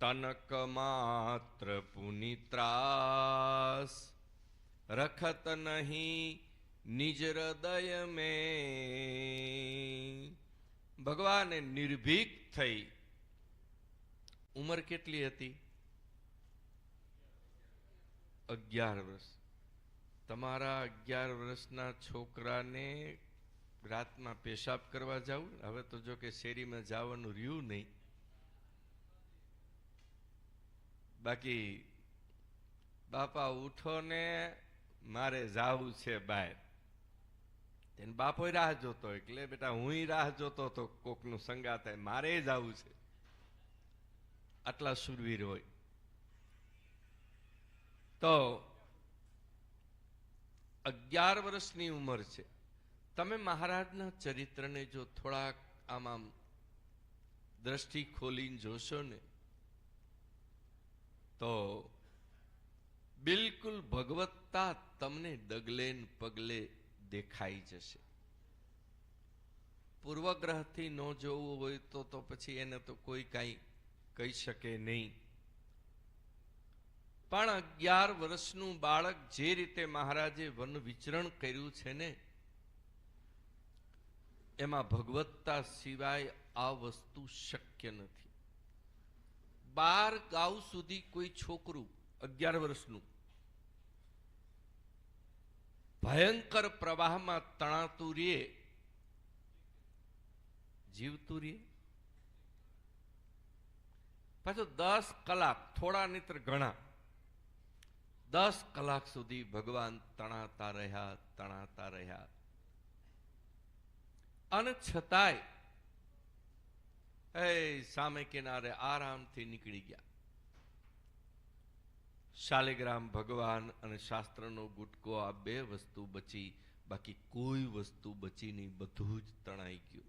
તનક માત્ર પુનિત્રાસ. રખત નહીં નિજ હૃદય મેં. ભગવાને નિર્ભીક થઈ. ઉંમર કેટલી હતી? અગિયાર વર્ષ. તમારા અગિયાર વર્ષના છોકરાને રાતમાં પેશાબ કરવા જાવ હવે તો જો કે શેરીમાં જવાનું રહ્યું નહીં. બાકી બાપા ઉઠો ને મારે જાવું છે બહાર તેને બાપો રાહ જોતો એટલે બેટા હું રાહ જોતો તો કોકનું સંગાત મારે જવું છે. આટલા સુરવીર હોય. તો અગિયાર વર્ષની ઉંમર છે. તમે મહારાજના ચરિત્રને જો થોડાક આમ દ્રષ્ટિ ખોલીને જોશો ને તો બિલકુલ ભગવત્તા તમને ડગલે પગલે દેખાઈ જશે. પૂર્વગ્રહથી ન જોવું હોય તો તો પછી એને તો કોઈ કાંઈ કહી શકે નહીં. પણ અગિયાર વર્ષનું બાળક જે રીતે મહારાજે વન વિચરણ કર્યું છે ને, એમાં ભગવત્તા સિવાય આ વસ્તુ શક્ય નથી. બાર ગાઉ સુધી કોઈ છોકરું અગિયાર વર્ષનું ભયંકર પ્રવાહમાં તણાતું રે, જીવતું રે? પાછું દસ કલાક, થોડા નિત્ર ઘણા, દસ કલાક સુધી ભગવાન તણાતા રહ્યા તણાતા રહ્યા. અને છતાંય એ સામે કિનારે આરામથી નીકળી ગયા. શાલિગ્રામ, ભગવાન અને શાસ્ત્રનો ગુટકો આ બે વસ્તુ બચી, બાકી કોઈ વસ્તુ બચી નહીં, બધું જ તણાઈ ગયું.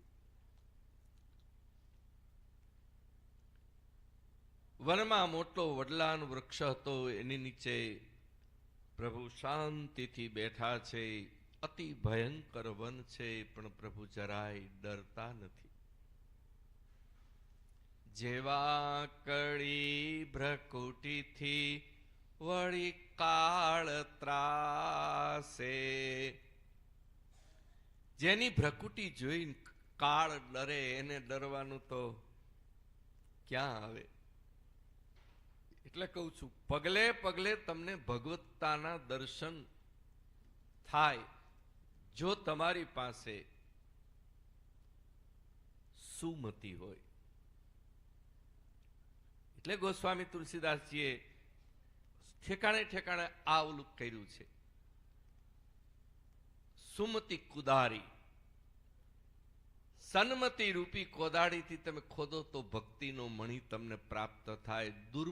વનમાં મોટો વડલાન વૃક્ષ હતો, એની નીચે પ્રભુ શાંતિથી બેઠા છે, અતિ ભયંકર વન છે, પણ પ્રભુ જરાય ડરતા નથી. જેવા કળી ભ્રકુટીથી વળી કાળ ત્રાસે. જેની ભ્રકુટી જોઈને કાળ ડરે, એને ડરવાનું તો ક્યાં આવે? એટલે કહું છું, પગલે પગલે તમને ભગવત્તાના દર્શન થાય. જો તમારી પાસે સુમતી હોય એટલે ગોસ્વામી તુલસીદાસજીએ ઠેકાણે ઠેકાણે આ ઓલું કર્યું છે. સુમતિ કુદારી. સન્મતિ રૂપી કોદાળીથી તમે ખોદો તો ભક્તિનો મણી તમને પ્રાપ્ત થાય. દુર